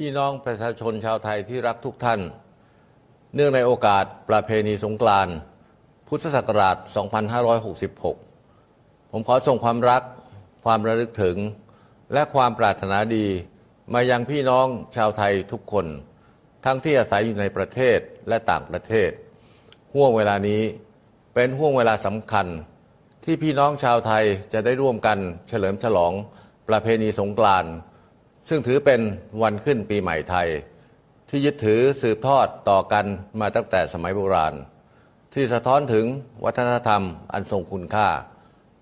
พี่น้องประชาชนชาวไทยที่รักทุกท่าน เนื่องในโอกาสประเพณีสงกรานต์พุทธศักราช 2566 ผมขอส่งความรัก ความระลึกถึง และความปรารถนาดี มายังพี่น้องชาวไทยทุกคน ทั้งที่อาศัยอยู่ในประเทศและต่างประเทศ ห่วงเวลานี้เป็นห่วงเวลาสำคัญ ที่พี่น้องชาวไทยจะได้ร่วมกันเฉลิมฉลองประเพณีสงกรานต์ ซึ่งถือเป็นวันขึ้นปีใหม่ไทย ที่ยึดถือสืบทอดต่อกันมาตั้งแต่สมัยโบราณ ที่สะท้อนถึงวัฒนธรรมอันทรงคุณค่า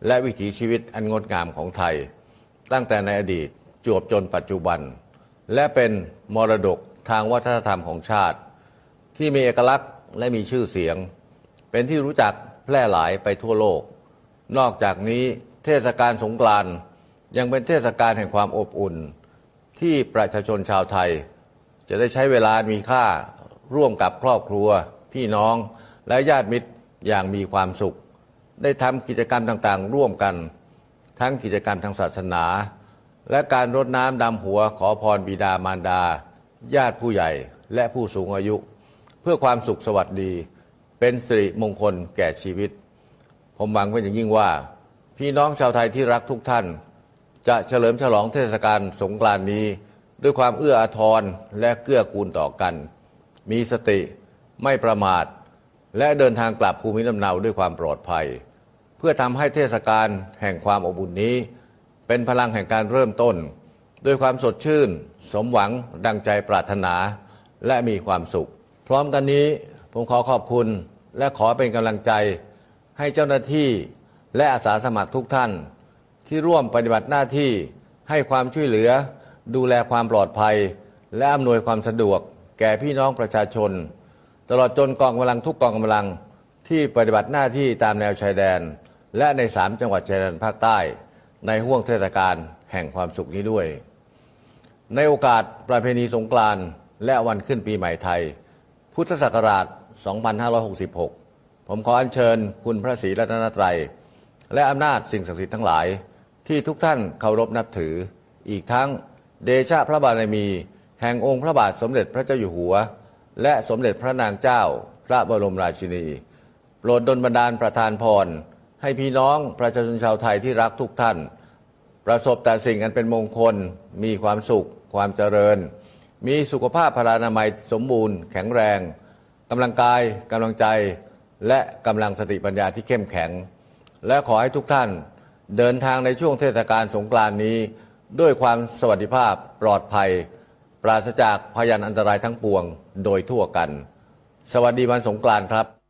และวิถีชีวิตอันงดงามของไทย ตั้งแต่ในอดีตจวบจนปัจจุบัน และเป็นมรดกทางวัฒนธรรมของชาติ ที่มีเอกลักษณ์และมีชื่อเสียง เป็นที่รู้จักแพร่หลายไปทั่วโลก นอกจากนี้เทศกาลสงกรานต์ยังเป็นเทศกาลแห่งความอบอุ่น ที่ประชาชนชาวไทย จะได้ใช้เวลามีค่าร่วมกับครอบครัว พี่น้องและญาติมิตรอย่างมีความสุข ได้ทำกิจกรรมต่างๆ ร่วมกัน ทั้งกิจกรรมทางศาสนา และการรดน้ำดำหัวขอพรบิดามารดา ญาติผู้ใหญ่และผู้สูงอายุ เพื่อความสุขสวัสดี เป็นสิริมงคลแก่ชีวิต ผมหวังเป็นอย่างยิ่งว่า พี่น้องชาวไทยที่รักทุกท่าน จะเฉลิมฉลองเทศกาลสงกรานต์นี้ ด้วยความเอื้ออาทรและเกื้อกูลต่อกัน มีสติไม่ประมาท และเดินทางกลับภูมิลำเนาด้วยความปลอดภัย เพื่อทำให้เทศกาลแห่งความอบอุ่นนี้ เป็นพลังแห่งการเริ่มต้น ด้วยความสดชื่น สมหวังดังใจปรารถนา และมีความสุข พร้อมกันนี้ผมขอขอบคุณและขอเป็นกำลังใจให้เจ้าหน้าที่และอาสาสมัครทุกท่าน ที่ร่วมปฏิบัติหน้าที่ให้ความช่วยเหลือ ดูแลความปลอดภัย และอำนวยความสะดวก แก่พี่น้องประชาชน ตลอดจนกองกำลังทุกกองกำลังที่ปฏิบัติหน้าที่ตามแนวชายแดน และในสามจังหวัดชายแดนภาคใต้ ในห่วงเทศกาลแห่งความสุขนี้ด้วย ในโอกาสประเพณีสงกรานต์และวันขึ้นปีใหม่ไทย พุทธศักราช 2566 ผมขออัญเชิญคุณพระศรีรัตนตรัย และอำนาจสิ่งศักดิ์สิทธิ์ทั้งหลาย ที่ทุกท่านเคารพนับถือ อีกทั้งเดชะพระบารมี แห่งองค์พระบาทสมเด็จพระเจ้าอยู่หัว และสมเด็จพระนางเจ้า พระบรมราชินี โปรดดลบันดาลประทานพร ให้พี่น้องประชาชนชาวไทยที่รักทุกท่าน ประสบแต่สิ่งอันเป็นมงคล มีความสุข ความเจริญ มีสุขภาพพลานามัยสมบูรณ์ แข็งแรงกำลังกายกำลังใจ และกำลังสติปัญญาที่เข้มแข็ง และขอให้ทุกท่าน เดินทางในช่วงเทศกาลสงกรานต์นี้ ด้วยความสวัสดิภาพปลอดภัย ปราศจากพยันอันตรายทั้งปวงโดยทั่วกัน สวัสดีวันสงกรานต์ครับ